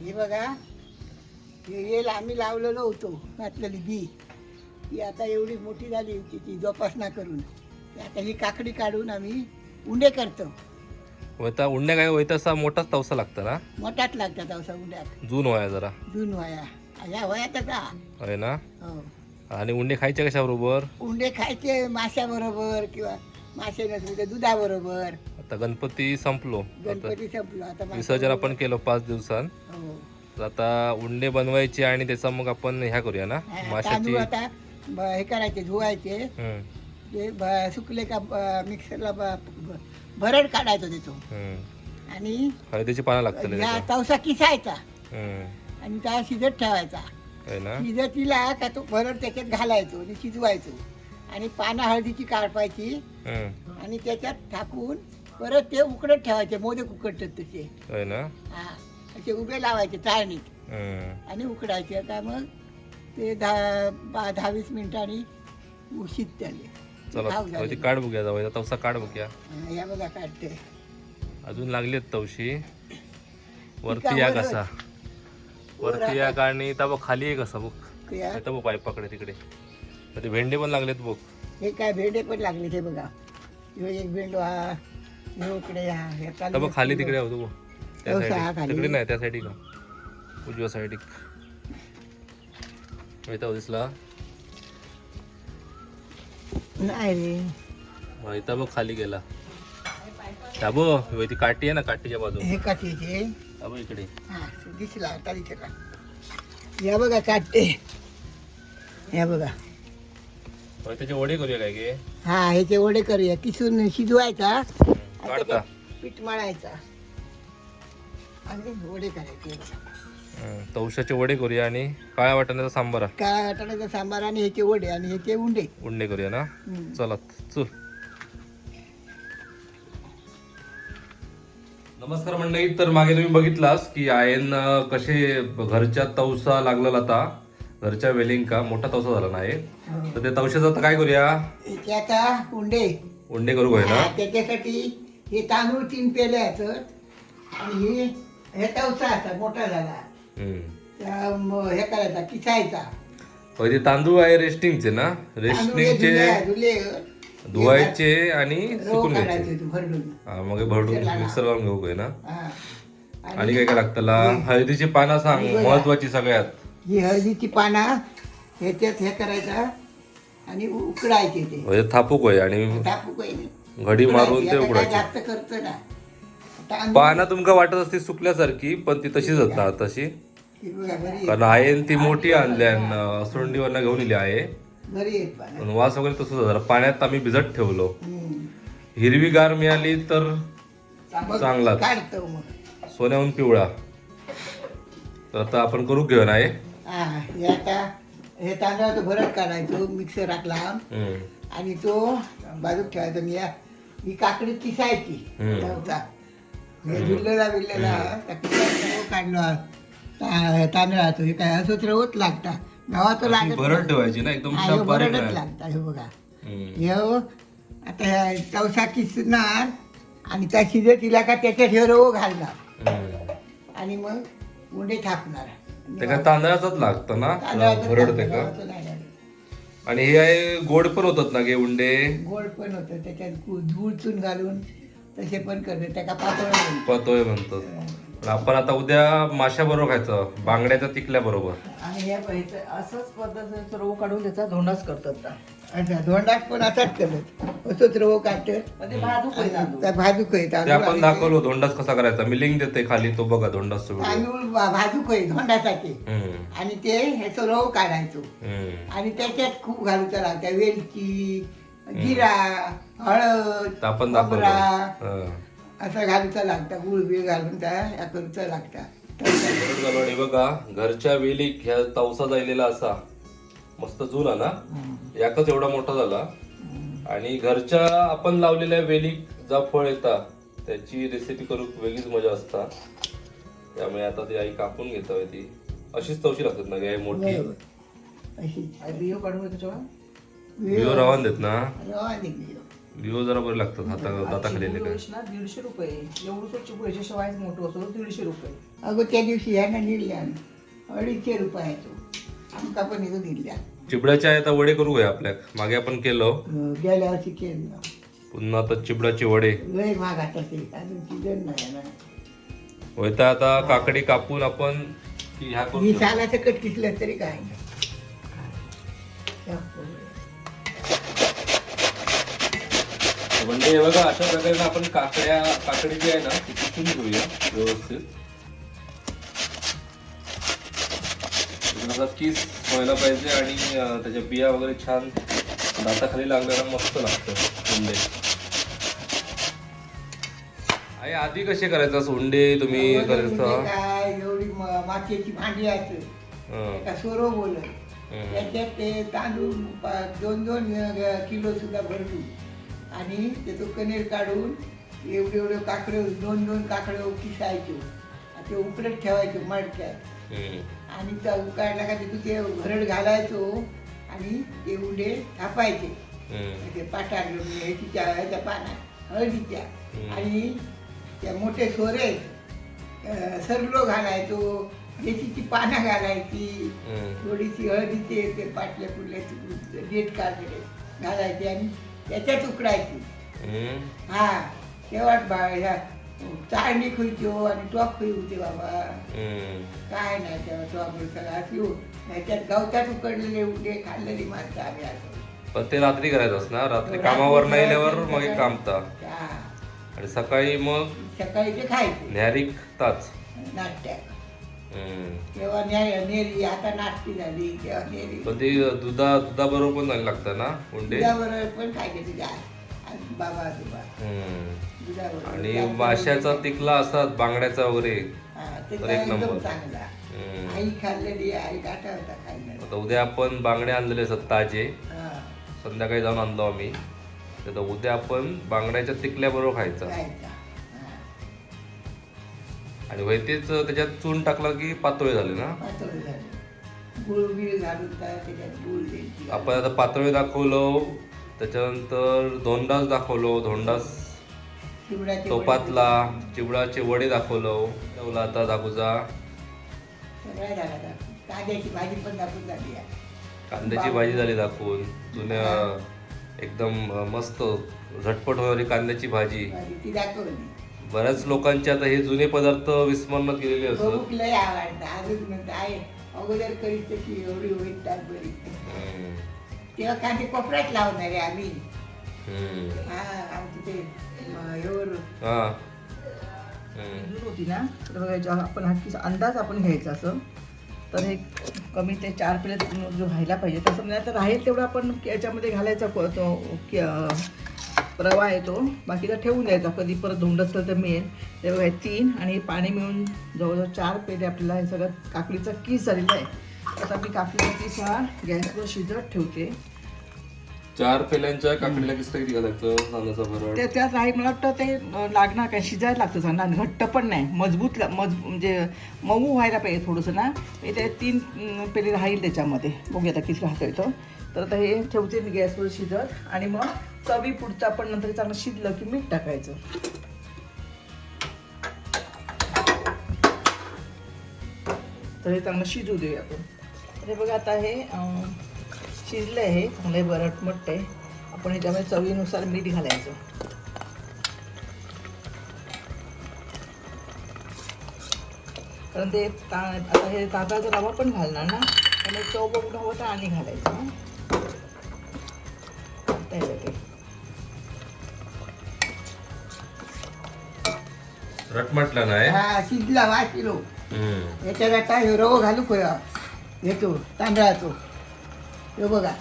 हे बघा हे येल आम्ही लावलेलो होतो घातलेली बी. ती आता एवढी मोठी झाली होती ती जोपासना करून. आता ही काकडी काढून आम्ही उंडे करतो. वैता उंड्या काय वैता असा मोठाच तवसा लागतं ना? मोठाच लागतात असा उंड्यात जून व्हाया जरा. जून वया. ह्या वयातच हा. आहे ना? हो. आणि उंडे खायचे कशा बरोबर उंडे खायचे माशाबरोबर किंवा मासे नसले तर दुधाबरोबर. आता गणपती संपलो. आता गणपती संपलो. आता मासे- विसर्जन आपण केलं पाच दिवसांत. हो. तर आता उंडे बनवायचे आणि त्याचा मग आपण ह्या करूया ना? हा, माशाची तांदूळ आता ब- हे करायचे धुवायचे. हम्म, ते ब- सुकले का ब- मिक्सरला ब- ब- भरड काढायचो त्याचो. हम्म. आणि हळदीची पानं लागतील त्याच्यात. तवसा किसायचा. हम्म, आणि त्या शिजत ठेवायचा. आहे ना? शिजतीला का तो भरड त्याच्यात घालायचो आणि शिजवायचो. आणि पानं हळदीची काढपायची हम्म, आणि त्याच्यात टाकून परत ते उकडत ठेवायचे मोदक उकडतात तसे. ना? हा असे उभे लावायचे चाळणीत. हम्म. आणि उकडायचे आता मग ते दहा बा दहा वीस मिनिटांनी शिजतले चला झाले. काढ बघूया जाऊ तवसा काढ बघूया हा, या बघा काढते. अजून लागली आहेत तवशी वरती. या कसा वर वरती या आणि त्या बघ खाली आहे कसा बघ. या- इथं बघ पाईपाकडे तिकडे. तर ते भेंडे पण लागलेत बघ. हे काय भेंडे पण लागले ते बघा. ह्यो एक भेंडो हा. इकडे हा हे तर चालू बघ खाली तिकडे होतो बघ त्या तवसा हा साईड खाली. तिकडे नाही त्या साईड का उजव्या साईड इथं दिसला? नाही रे. इथं बघ खाली गेला. बघ ह्यो ती काठी आहे ना काठीच्या बाजू हे काठीचे? इकडे. हा दिसला आता दिसला या बघा काढते या बघा. त्याचे वडे करूया काय गे? हा ह्याचे वडे करूया. किसून शिजवायचा? त्याच्यात पीठ मळायचा. आणि वडे करायचे. हं, तवशाचे वडे करूया आणि काळ्या वाटाण्याचा सांबारा. काय वाटाण्याचा सांबार आणि ह्याचे वडे आणि ह्याचे उंडे. उंडे करूया ना. चला चल. नमस्कार मंडळी तर मागे तुम्ही बघितलास की आयन कसे घरच्या तवसा लागलेला आता घरच्या वेलिंका मोठा तवसा झाला नाही तर त्या तवशाचं काय करूया? उंडे. उंडे करू ना हा, त्याच्यासाठी हे तांदूळ तीन पेले आहेत आणि हे हे तवसा असा मोठा झाला. हम्म. त्या म- हे करायचा किसायचा. होय, ते तांदूळ आहे रेस्टिंगचे ना? तांदूळ हे रेस्टिंगचे धुले- धुले धुवायचे आणि रोव सुकून घ्यायचे. काढायचे तू भरडून. हा मग हे भरडून मिक्सर लावून घेऊ काय ना? हा. आणि काय काय लागतं हळदीची पानं सांग महत्वाची सगळ्यात. ही हळदीची पाना ह्याच्यात हे करायचा आणि उ- उकडायचे ते. म्हणजे थापूक होय आणि काही नाही घडी मारून ते आता उघडायचे. जास्त ना पाना तुमका वाटत असते सुकल्यासारखी पण ती तशीच असतात तशी. बघा बरी आहे. कारण आहे ती मोठी आणल्या सोंडीवरनं घेऊन इली आहे. बरी आहेत पानं पण वास वगैरे तसंच झाला पाण्यात आम्ही भिजत ठेवलो. हम्म. हिरवीगार मिळाली तर मग चांगलाच. काढतो मग. सोन्याहून पिवळा. तर आता आपण करू घेऊ ना हे? हा हे आता हे तांदळाचं भरत काढायचो लावून हम्म. आणि तो बाजूक ठेवायचा आणि या. ही काकडी किसायची. हम्म. हे बिरलेला त्या काढला. ता- तांदळाचं हे काय असंच रवत लागता. गावात ती लागत भरड ठेवायची ना एकदम हा, हे शाप बारीक भरडच नाही. लागता हे बघा. हम्म. हे हो, आता ह्या किसणार आणि त्या शिजतीला का त्याच्यात हे रव घालणार. हम्म. आणि मग उंडे थापणार. ते काय तांदळाचाच लागतं ना तांदळाचं भरड ते लागतं, का? गव्हाचं नाही. आणि हे आहे गोड पण होतात ना गे उंडे? गोड पण होतं. त्याच्यात गूळ चून घालून तसे पण करते त्या का पातळ. पतोय म्हणतात. पण आपण आता उद्या माशा बरोबर खायचं बांगड्याच्या तिकल्या बरोबर आणि हे प- ह्याचं असंच पद्धतीचं रव काढून त्याचा धोंडाच करतात अच्छा धोंडाच पण असाच करतात असंच रव काढतात त्या भाजूक आहे ते तांदूळ. आपण दाखवलो धोंडाच कसा करायचा. मी लिंक देते खाली तो बघा धोंडाच तांदूळ भा- भाजूक आहे धोंडासाठी. हम्म, आणि ते ह्याचं रव काढायचो. हम्म. आणि त्याच्यात खूप घालूचं लागतं वेलची जिरा हळद तर आपण दाखवलो खोबरा. हं. असं घालूचं लागतं गुळ बिळ घालून त्या ह्या करूचं लागतं. बरोबर झालं आणि बघा घरच्या वेलीक ह्या तवसा जायलेला असा. मस्त जुना ना? याकच एवढा मोठा झाला. आणि घरच्या आपण लावलेल्या वेलीक जा फळ येता त्याची रेसिपी करूक वेगळीच मजा असता त्यामुळे आता ती आई कापून घेत ती. अशीच तवशी लागतात ना गाय मोठी? अशी बियो काढून बियो रवान देत ना? रवा दिवस जरा बरे लागतात हाता दाताखाली आले काय ना दीडशे रुपये. एवढं चिबुळ्याच्या शिवायच मोठं असतो दीडशे रुपये. अगं त्या दिवशी ह्यानं निर्ल्यान अडीचशे रुपयाचो आमका पण इथं दिल्या. चिबडाचे आता वडे करू काय आपल्या. मागे आपण केलं. अं, गेल्या वर्षी केलं. पुन्हा आता चिबडाचे वडे. लय महाग आता ते. अजून सीजन नाही ना. होता आता काकडी कापून आपण ती ह्या करू शकतो. साला सकट किसलं तरी काय? नाही म्हणजे हे बघा अशा प्रकारे आपण काकड्या काकडी जी आहे ना ती किसून घेऊया व्यवस्थित. किस व्हायला पाहिजे आणि त्याच्या बिया वगैरे छान दाताखाली लागल्याला मस्त लागतं उंडे आई आधी कसे करायचा सोंडे तुम्ही करायचा? काय एवढी मातीची भांडी असत. सोरो. त्याच्यात ते तांदूळ दोन दोन किलो सुद्धा भरतो आणि त्याचं कणीर काढून एवढे एवढे काकडे दोन दोन काकडे किसायचो आणि ते उकडत ठेवायचो मडक्यात. आणि त्या उकाडला का तिथं ते भरड घालायचो आणि ते उंडे थापायचे. ते पाटार ह्याच्या ह्याच्या पानात हळदीच्या. आणि त्या मोठे सोरे सरलो घालायचो देशीची पानं घालायची. थोडीशी हळदीचे ते पाटल्या तुकडे डेट काढलेले घालायचे आणि त्याच्यात उकडायची हं. हा तेव्हा बा ह्या चाळणी खुयचो आणि टॉप खुई होते बाबा हं. काय नाही तेव्हा टॉप सगळं हो त्याच्यात गवतात उकडलेले उंडे खाल्लेली माणसं आम्ही असं पण ते रात्री करायचं ना रात्री कामावर नाही आल्यावर मग एक कामता हा. आणि सकाळी मग सकाळी ते खायचे न्यारिक ताच. तेव्हा न्या नेरी आता नाश्ती झाली तेव्हा नेरी पण ते दुधा दुधाबरोबर पण लागतं ना उंडे दुधाबरोबर पण खायचे तुझ्या आज बाबा आजोबा. हम्म. दुधाबरोबर आणि माशाचा तिकला असतात बांगड्याचा वगैरे. तर एक नंबर. चांगला. हम्म. आई खाल्लेली आई काटा होता खाल्लेला आता उद्या आपण बांगडे आणलेले असतात ताजे संध्याकाळी जाऊन आणलो आम्ही. तर उद्या आपण बांगड्याच्या तिकल्याबरोबर खायचा. खायचा. आणि वय तेच त्याच्यात चून टाकलं की पातोळे झाले ना? पातळ झालं. गुळ बिळ घालून त्या- त्याच्यात गुळ द्यायची आपण आता पातोळे दाखवलो त्याच्यानंतर धोंडास दाखवलो धोंडास चिवड्याचे तोपातला चिवडाचे वडे दाखवलो ठेवला आता दाखवचा सगळ्या झाला दाखवून. कांद्याची भाजी पण दाखवून झाली आहे. कांद्याची भाजी झाली दाखवून. जुन्या एकदम मस्त झटपट होणारी कांद्याची भाजी. भाजी ती दाखवली. बऱ्याच लोकांचे आता हे जुने पदार्थ विस्मरणात गेलेले असत बघूक लय आवडतं. अजून म्हणतं आहे अगोदर करीत एवढी होईल त्यात बरी. तेव्हा कांदे कोपऱ्यात लावणारे आम्ही. हा आमचं ते हा होती ना? तर बघा जेव्हा आपण हा किस अंदाज आपण घ्यायचा असं तर हे कमी ते चार पिले जो व्हायला पाहिजे तसं म्हणजे तर राहील तेवढं आपण याच्यामध्ये घालायचा प- तो कि- अं, रवा आहे तो. बाकीचा ठेवून द्यायचा. कधी परत धुंड असलं तर मिळेल. ते बघा तीन आणि पाणी मिळून जवळजवळ चार पेले आपल्याला हे सगळं काकडीचा किस झालेला आहे. आता मी काकडीचा किस हा गॅसवर शिजत ठेवते. चार पेल्यांच्या काकडीला किती किती घालायचं भरड ते त्यात राहील मला वाटतं ते लागणार काय? शिजायला लागतं आणि घट्ट पण नाही. मजबूत मज म्हणजे मऊ व्हायला पाहिजे थोडंसं ना. ते तीन पेली राहील त्याच्यामध्ये. बघूया आता किती राहतो तो. तर आता हे ठेवते मी गॅसवर शिजत. आणि मग चवी पुढचं आपण नंतर चांगलं शिजलं की मीठ टाकायचं. तर हे चांगलं शिजू देऊया आपण. तर हे बघा आता हे शिजलं आहे चांगलं बरटमट आहे. आपण ह्याच्यामध्ये चवीनुसार मीठ घालायचं. कारण ते ता आता हे तांदळाचा रवा पण घालणार ना? त्यामुळे चव बघून हवं तर आणि घालायचं हं. रटमटला नाही हा? शिजला वाचलो हम्म. याच्यात आता हे रवो घालू खोया येतो तांदळाचो हे बघा.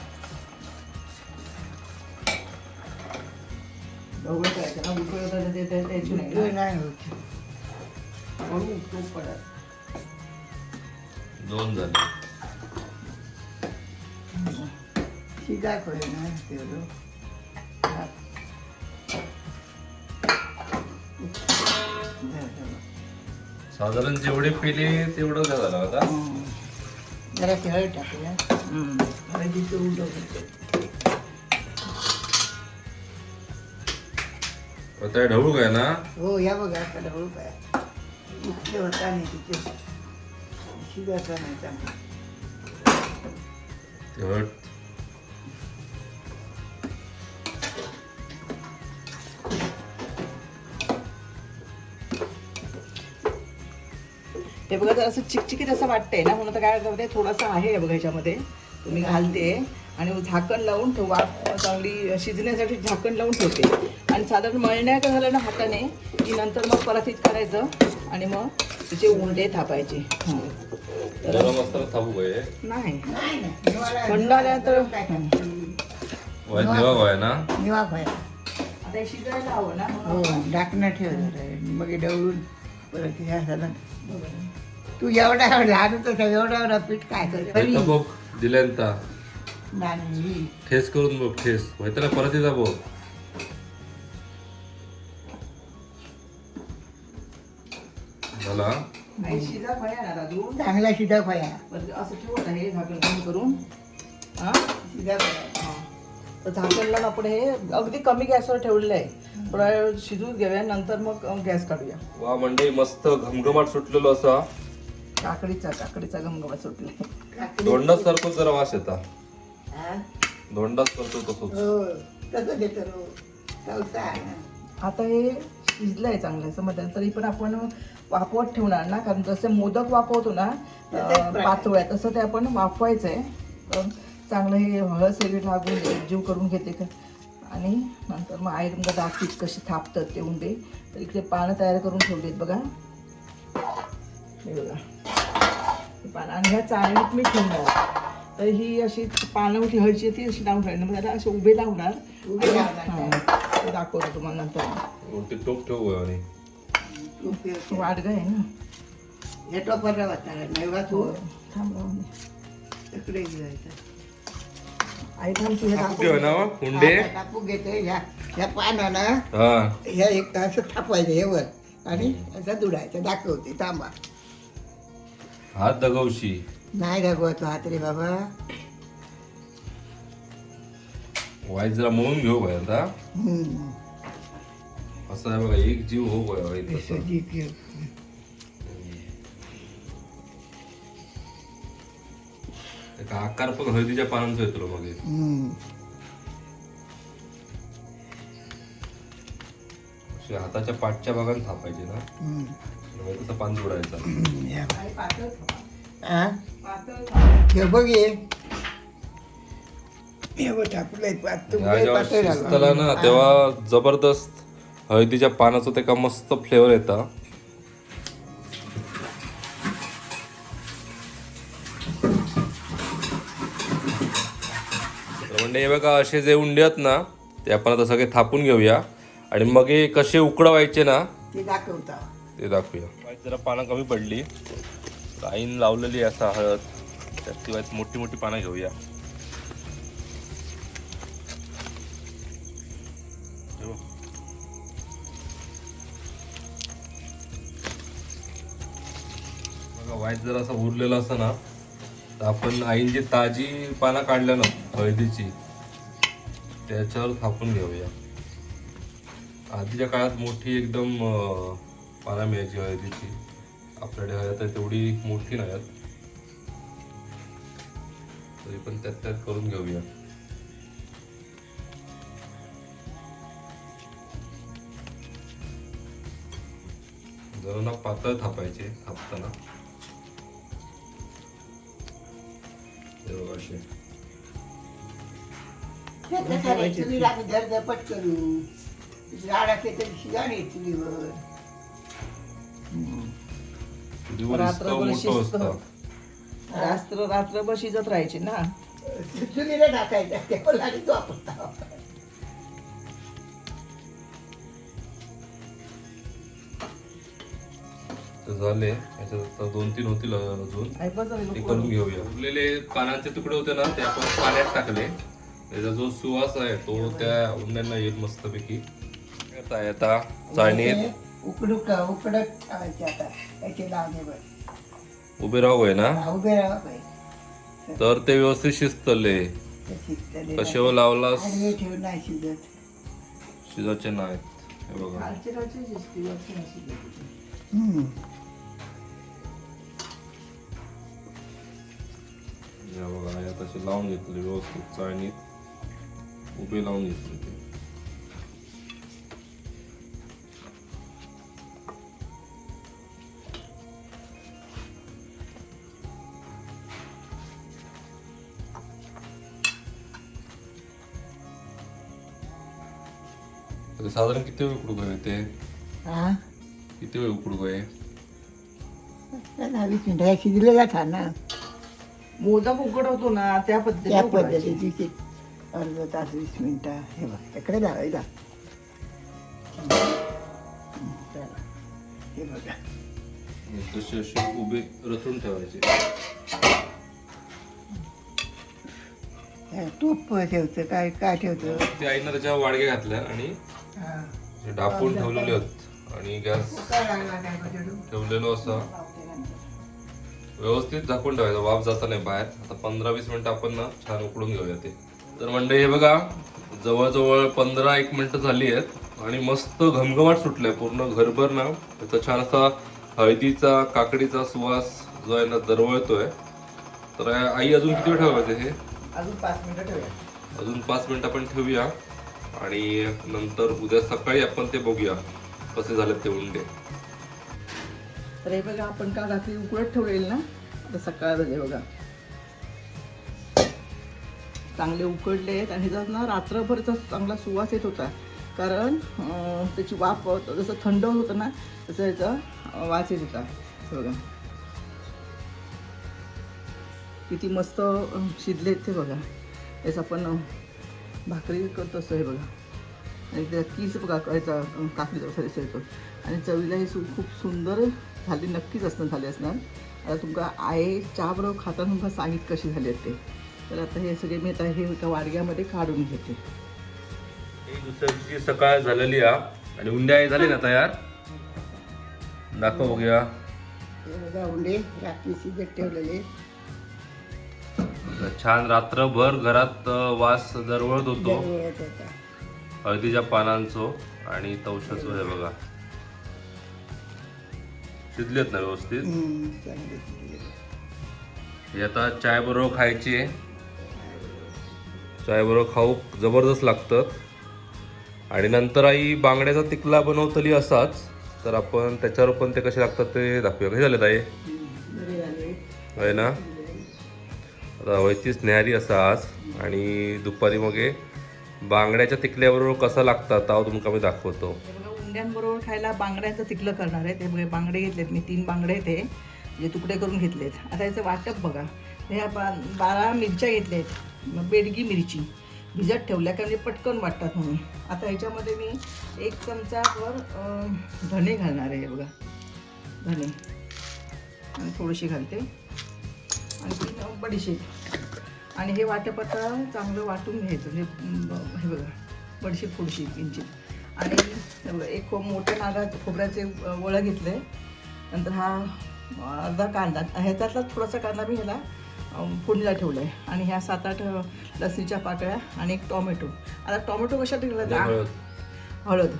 ढवळं करायचं ना उकळलं तर ते ते- त्याची नाही होत. हळू तूप पडत. दोन झाले. शिजा खोय ना तेवढं हा. साधारण जेवढे पेले तेवढं काय झालं आता? हं. जरा हळद टाकूया. हम्म. हळदीचं उडवलं आता हे ढवळू काय ना? हो या बघा आता ढवळू काय इतके होता नाही तिथे. शिजायचा नाही चांगला. ते बघा जर असं चिकचिकीत असं वाटतंय ना म्हणून आता काय करते थोडासा आहे हे बघा ह्याच्यामध्ये. तुम्ही घालते आणि झाकण लावून ठेव. चांगली शिजण्यासाठी झाकण लावून ठेवते. आणि साधारण मळण्या का झालं ना हाताने की नंतर मग परातीत करायचं आणि मग तिचे उंडे थापायचे. हं. तर नाही. थंड आल्यानंतर आता हे शिजायला हवं ना. हो डाकणं. मग हे ढवळून परत ह्या झालं तू एवढा लहान होतं एवढा एवढा पीठ काय कर इथं बघ दिल्यांता नाही. ठेस करून बघ ठेस. व्हायला परत येता बघ. झाला? चांगला खाया असं ठेवत झाकण कमी करून. हा? खाया आपण हे अगदी कमी गॅसवर ठेवलेलं आहे. थोडा वेळ शिजून घेऊया नंतर मग गॅस काढूया. वा म्हणजे मस्त घमघमाट सुटलेलो असा. काकडीचा काकडीचा गमगमा सुटला. दोंडाच सारखं जरा वास येता. हा? दोंडाच करतो तसंच. हो तसं देतो हो. चौथा आता हे शिजलंय चांगलं असं म्हटलं तरी पण आपण वाफवत ठेवणार ना कारण जसे मोदक वाफवतो ना अं, प्रकार. पातळ आहे तसं ते आपण वाफवायचं आहे तर चांगलं हे हळद सगळी लागून जीव करून घेते का? आणि नंतर मग आई तुमका दाखवीत कशी थापतात ते उंडे. तर इकडे पानं तयार करून ठेवलीत बघा. हे बघा. पानं आणि ह्या चाळणीत मी ठेवणार तर ही अशी पानं मोठी हळची ती अशी लावून ठेवणार मग त्याला असे उभे लावणार उभे लावणार. हां. ते दाखवतो तुम्हाला नंतर वरती टोप ठेवू गं आणि वाढ आहे ना हे टोपरला वाचायला नाही वाचू थांब राहून दे. तिकडे जायचं आई थांब तुझ्या टाकू ठेवा ना वा, हुंडे आता टाकू घेते ह्या ह्या पानानं हा ह्या एक असं थापायचं हे वर आणि असं दुडायचं दाखवते थांबा हात दगवशी. नाही दाखवतो हात रे बाबा. वाईट जरा मळून घेऊ बाय आता. असं आहे बघा एक जीव हो बाय वाईट ते तसं सजी की- एका. आकार पण हळदीच्या पानांचा येतो मग हाताच्या पाठच्या भागात थापायचे ना. तसं पान जोडायचा. हा? हे बघ हे. शिजतला ना. तेव्हा जबरदस्त हळदीच्या पानाचं ते का मस्त फ्लेवर येता म्हणजे हे बघा असे जे उंडे आहेत ना ते आपण आता सगळे थापून घेऊया आणि मग हे कसे उकळवायचे ना ते दाखवता ते दाखवूया. जरा पानं कमी पडली. तर आईन लावलेली असा हळद. त्याशिवाय मोठी मोठी पानं घेऊया. बघा. वाईट जर असं उरलेलं असं ना तर आपण आईन जी ताजी पानं काढल्या ना हळदीची त्याच्यावर थापून घेऊया. आधीच्या काळात मोठी एकदम पाना मिळायची हळदीची आपल्याकडे हळद आहे तेवढी मोठी नाही तरी पण त्यात त्यात करून घेऊया. जरा ना पातळ थापायचे थापताना. हे असे. हे आम्ही धडधपट करू झाड असेल तर शिगाणे चुलीवर चुलीवर रात्रभर इतकं मोठं शिजतं. असतं. रात्र रात्रभर शिजत राहायची ना. चुलीला टाकायचं ते वापरता तर झाले. याच्यात आता दोन तीन होतील अजून. ते. करून घेऊया. उरलेले पानांचे तुकडे होते ना ते आपण पाण्यात टाकले. त्याचा जो सुवास आहे तो त्या उंड्यांना येईल मस्तपैकी. आता आहे आता चाळणीत. उकडू का उकडत ठेवायचे आता त्याचे लावणेवर उभे राहू आहे ना? उभे राहा पाहिजे तर ते व्यवस्थित शिजतले. ते शिकतले कशावर लावलास? आडवे ठेवून नाही शिजत. शिजाचे नाहीत. हे बघा. हम्म. बघा या तसे लावून घेतले व्यवस्थित चाळणीत. उभे लावून घेतले ते. साधारण किती वेळ उकडू गए ते हा? किती वेळ उकडू गए दहा वीस मिनिटं शिजलेला था ना मोदक उकडवतो ना त्या त्या पद्धतीने. पद्धतीची अर्धा तास वीस मिनिटं. हे बघ इकडे लावायला चला. हे बघा. तसे असे उभे रचून ठेवायचे. हे तूप ठेवतं काय काय ठेवतं? ते आईनं त्याच्या वाडगे घातल्या आणि डापून ठेवलेले आहेत आणि गॅस? ठेवलेलो असं. व्यवस्थित झाकून ठेवायचं वाफ जाता नाही बाहेर. आता पंधरा वीस मिनिटं आपण ना छान उकडून घेऊया ते. तर मंडळी हे बघा जवळजवळ पंधरा एक मिनिटं झाली आहेत आणि मस्त घमघमाट सुटलाय. पूर्ण घरभर ना त्याचा छान असा हळदीचा काकडीचा सुवास जो आहे ना दरवळतोय. तर आई अजून किती वेळ ठेवायचं हे? अजून पाच मिनिटं ठेवूया. अजून पाच मिनिटं आपण ठेवूया. आणि नंतर उद्या सकाळी आपण ते बघूया. कसे झाले ते उंडे. तर हे बघा आपण का रात्री उकडत ठेवलेलं ना आता सकाळ झाले बघा. चांगले उकडले आहेत आणि जर ना रात्रभरचा चांगला सुवास येत होता. कारण त्याची वाफ जसं थंड होत होतं ना तसं याचा वास येत होता. बघा. किती मस्त अं, शिजलेत ते बघा. याचा आपण भाकरी करतो असं हे बघा. आणि त्या कीस बघा याचा अं, काकडीचा सरी येतो आणि चवीला हे सु खूप सुंदर झाली नक्कीच असणं झाले असणार. आता तुमका आहे चहा बरोबर खाताना तुमका सांगित कशी झाली आहेत ते. तर आता हे सगळे मी आता हे एका वाडग्यामध्ये काढून घेते. दुसऱ्या दिवशी सकाळ झालेली आहे आणि उंड्या झाली ना तयार? दाखव बघूया. हे बघा उंडे रात्री शिजत ठेवलेले. छान रात्रभर घरात वास दरवळत होतो. दरवळत होता. हळदीच्या पानांचो आणि तवशाचो हे बघा. शिजलेत ना व्यवस्थित? हम्म, चांगले शिजलेले. हे आता चाय बरोबर खायचे. चाय बरोबर खाऊ जबरदस्त लागतं आणि नंतर आई बांगड्याचा तिकला बनवतली असाच. तर आपण त्याच्यावर पण ते कसे लागतात ते दाखवूया. कसे झाले ताई हम्म, बरे झाले. आहे ना? आता वैतीच न्याहारी असा आज. आणि दुपारी मग हे बांगड्याच्या तिकल्याबरोबर कसा लागतात ताव तुमका मी दाखवतो. उंड्यांबरोबर खायला बांगड्यांचं तिकलं करणार आहे ते बघा बांगडे घेतलेत मी तीन बांगडे आहेत जे तुकडे करून घेतलेत. आता याचं वाटप बघा. हे बा बारा मिरच्या घेतल्यात बेडगी मिरची. भिजत ठेवल्या का म्हणजे पटकन वाटतात म्हणून. आता ह्याच्यामध्ये मी एक चमचावर धणे घालणार आहे बघा. धणे आणि थोडीशी घालते. आणि बडीशेप आणि हे वाटप आता चांगलं वाटून घ्यायचं. म्हणजे हे बघा बडीशेप थोडीशी किंचित. आणि एक मोठ्या नागात खोबऱ्याचे वळं घेतलं नंतर हा अर्धा कांदा. ह्याच्यातला थोडासा कांदा मी ह्याला फोडणीला ठेवला आहे आणि ह्या सात आठ अं, लसणीच्या पाकळ्या आणि एक टॉमॅटो. आता टॉमॅटो कशासाठी घालायचा हळद. हळद.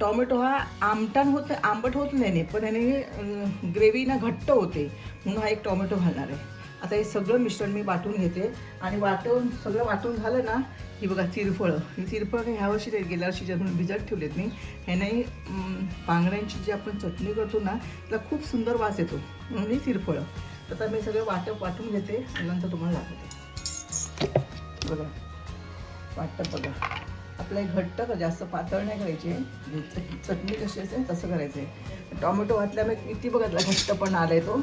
टॉमॅटो हा आमटान होत आंबट होत नाही नाही, पण ह्याने ग्रेव्ही ना घट्ट होते. म्हणून हा एक टॉमॅटो घालणार आहे. आता हे सगळं मिश्रण मी वाटून घेते. आणि वाटून सगळं वाटून झालं ना ही बघा तिरफळं. ही चिरफळं काही ह्या वर्षी गेल्या वर्षी म्हणून भिजत ठेवलेत मी ह्याने बांगड्यांची जी आपण चटणी करतो ना त्याला खूप सुंदर वास येतो. म्हणून ही तिरफळं. तर आता मी सगळं वाटप वाटून घेते आणि नंतर तुम्हाला दाखवते. बघा. वाटप बघा. आपलं हे घट्ट का जास्त पातळ नाही करायचे. चटणी कशी असते तसं करायचं आहे टॉमॅटो घातल्यामुळे किती बघा घट्ट पण आलाय तो.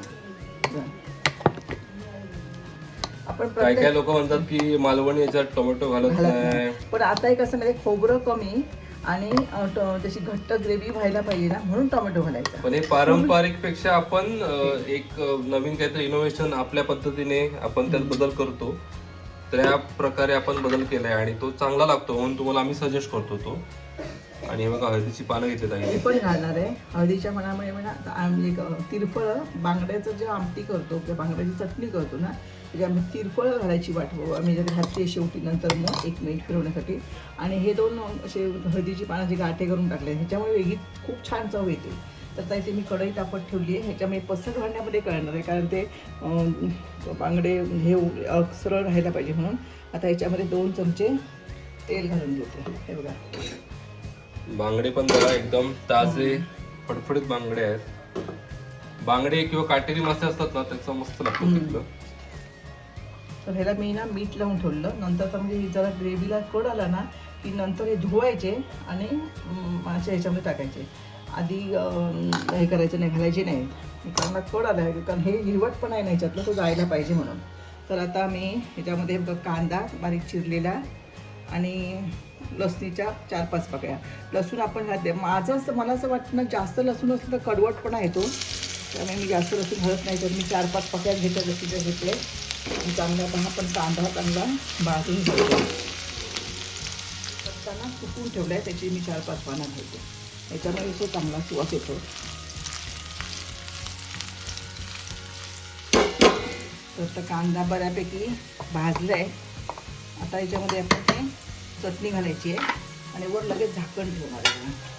आपण काय काय लोक म्हणतात की मालवणी याच्यात टोमॅटो घालत नाही. पण आता एक असं म्हणजे खोबरं कमी आणि त्याची घट्ट ग्रेव्ही व्हायला पाहिजे ना म्हणून टोमॅटो घालायचा. पण हे पारंपरिकपेक्षा आपण एक नवीन काहीतरी इनोव्हेशन आपल्या पद्धतीने आपण त्यात बदल करतो. त्या प्रकारे आपण बदल केलाय आणि तो चांगला लागतो म्हणून तुम्हाला आम्ही सजेस्ट करतो तो. आणि बघा हळदीची पानं घेतली पण घालणार आहे. हळदीच्या मनामुळे म्हणा आम्ही एक तिरफळ बांगड्याचं जे आमटी करतो किंवा बांगड्याची चटणी करतो ना त्याच्यामध्ये तिरफळ घालायची वाटव आम्ही जर घातली शेवटी नंतर मग एक मिनिट फिरवण्यासाठी. आणि हे दोन असे हळदीची पानाचे गाठे करून टाकले. ह्याच्यामुळे वेगळी खूप छान चव येते. तर ताई ते मी कढई तापत ठेवली आहे. ह्याच्यामुळे पसरट घालण्यामध्ये कळणार आहे कारण ते बांगडे हे सरळ राहायला पाहिजे म्हणून. आता ह्याच्यामध्ये दोन चमचे तेल घालून घेते. हे बघा. बांगडे पण बघा एकदम ताजे फडफडीत बांगडे आहेत. बांगडे किंवा काटेरी मासे असतात ना त्याचं मस्त लागतं. तिथलं. तर ह्याला मी ना मीठ लावून ठेवलं. नंतर तर म्हणजे ही जरा ग्रेव्हीला कड आला ना की नंतर हे धुवायचे आणि अं, मासे ह्याच्यामध्ये टाकायचे. आधी हे करायचं नाही घालायचे नाही. कारण कड आला आहे कारण हे हिरवट पण आहे ना ह्याच्यातलं तो जायला पाहिजे म्हणून. तर आता मी ह्याच्यामध्ये कांदा बारीक चिरलेला आणि लसणीच्या चार पाच पाकळ्या. लसूण आपण घालते माझं असं मला असं वाटतं ना जास्त लसूण असलं तर कडवटपणा येतो. त्यामुळे मी जास्त लसूण घालत नाही तर मी चार पाच पाकळ्या घेतल्या लसूणच्या घेतले चांगला आता पण कांदा चांगला भाजून घेतो असताना सुकून ठेवलाय त्याची मी चार पाच पानं घालते. याच्यामुळे तो चांगला सुवास येतो. तर कांदा बऱ्यापैकी भाजलाय. आता याच्यामध्ये आपण ते चटणी घालायची आहे आणि वर लगेच झाकण ठेवणार आहे.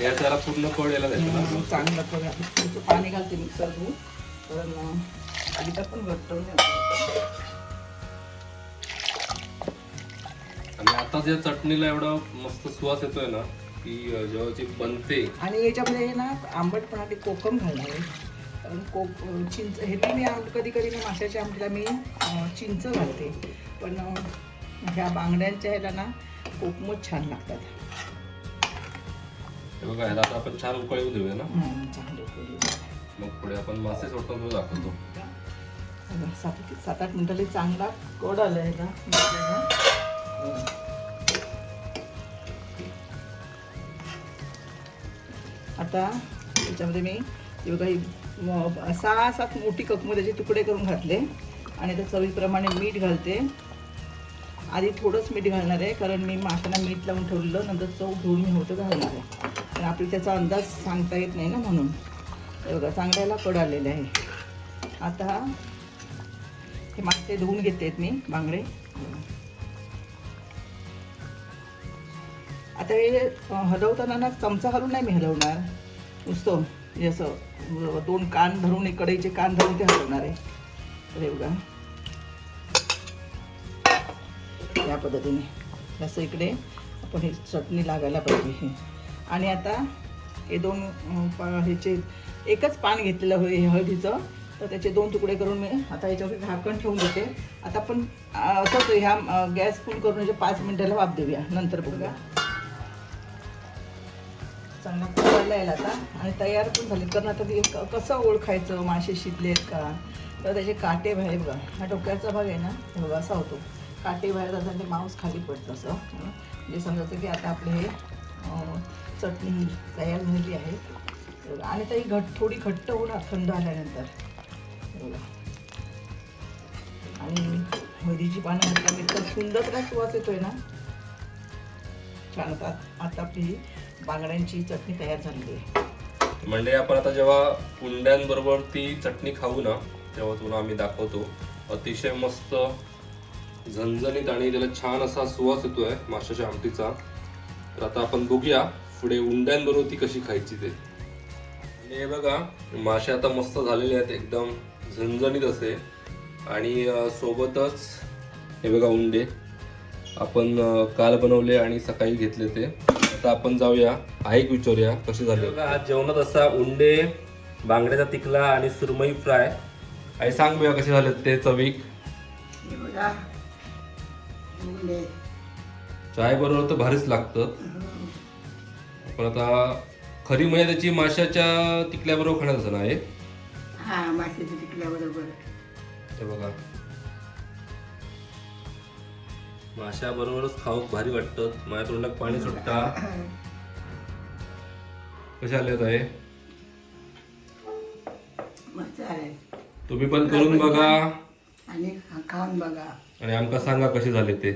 या त्याला पूर्ण कळ यायला हं, चांगलं थोडंसं पाणी घालते मिक्सर धुवून कारण आधी पण घट्ट नाही होतं. आणि आता ज्या चटणीला एवढा मस्त सुवास येतोय ना की अं, जेव्हा ती बनते. आणि याच्यामध्ये ना आंबटपणा ते कोकम घालणार आहे. कारण कोक चिंच हे मी आम कधी कधी ना माशाच्या आमटीला मी चिंच घालते. पण ह्या बांगड्यांच्या ह्याला ना कोकमच छान लागतात. बघा ह्याला आता आपण छान उकळी देऊया ना. मग पुढे आपण मासे सोडतो तो दाखवतो सात सात आठ मिनिटाला चांगला कोड आला आहे. आता त्याच्यामध्ये मी हे ही म- सहा सात मोठी कपमध्येचे तुकडे करून घातले आणि त्या चवीप्रमाणे मीठ घालते आधी थोडंच मीठ घालणार आहे कारण मी माशांना मीठ लावून ठेवलेलं नंतर चव घेऊन मी होतं घालणार आहे. पण आपली त्याचा अंदाज सांगता येत नाही ना म्हणून. हे बघा चांगल्याला कड आलेले आहे. आता हे मासे धुवून घेते मी बांगडे. आता हे हलवताना ना चमचा घालून नाही मी हलवणार. नुसतं हे असं दोन कान धरून एक कढईचे कान धरून ते हलवणार आहे. तर बघा. पद्धतीने. असं इकडे आपण हे चटणी लागायला पाहिजे हे. आणि आता हे दोन ह्याचे एकच पान घेतलेलं होय हे हळदीचं. तर त्याचे दोन तुकडे करून मी आता याच्यावर झाकण ठेवून देते. आता आपण असंच ह्या गॅस फुल करून म्हणजे पाच मिनिटाला वाफ देऊया. नंतर बघूया. चांगला कुकरला येईल आता. आणि तयार पण झाले कारण आता ते कसं ओळखायचं मासे शिजलेत का? तर त्याचे काटे बाहेर बघा. हा डोक्याचा भाग आहे ना? बघा असा होतो. काटे बाहेर जातात ते मांस खाली पडतं असं. म्हणजे समजायचं की आता आपले हे चटणी तयार झालेली आहे. आणि तरी घट थोडी घट्ट होणार थंड आल्यानंतर. आणि हळदीची पानं घातल्यामुळे तर सुंदर काय सुवास येतोय ना. छान आता आता आपली बांगड्यांची चटणी तयार झालेली आहे. म्हणजे आपण आता जेव्हा कुंड्यांबरोबर ती चटणी खाऊ ना तेव्हा तुला आम्ही दाखवतो. अतिशय मस्त झणझणीत आणि त्याला छान असा सुवास येतोय माशाच्या आमटीचा. तर आता आपण बघूया पुढे उंड्यांबरोबर ती कशी खायची ते. आणि हे बघा मासे आता मस्त झालेले आहेत एकदम झणझणीत असे. आणि सोबतच हे बघा उंडे. आपण काल बनवले आणि सकाळी घेतले ते. आता आपण जाऊया ऐक विचारूया कसे झाले? आज जेवणात असा उंडे बांगड्याचा तिकला आणि सुरमई फ्राय. आई सांग बघा कसे झाले ते चवीक. हे बघा चाय बरोबर तर भारीच लागतं. पण आता खरी म्हणजे त्याची माशाच्या तिकल्याबरोबर खाण्यात असं आहे हा माशाच्या हे बघा. माशा बरोबरच खाऊक भारी वाटतं. माझ्या तोंडात पाणी सुटता. कसे आले आले. तुम्ही पण करून बघा. आणि खाऊन बघा. आणि आमकां सांगा कसे झाले ते?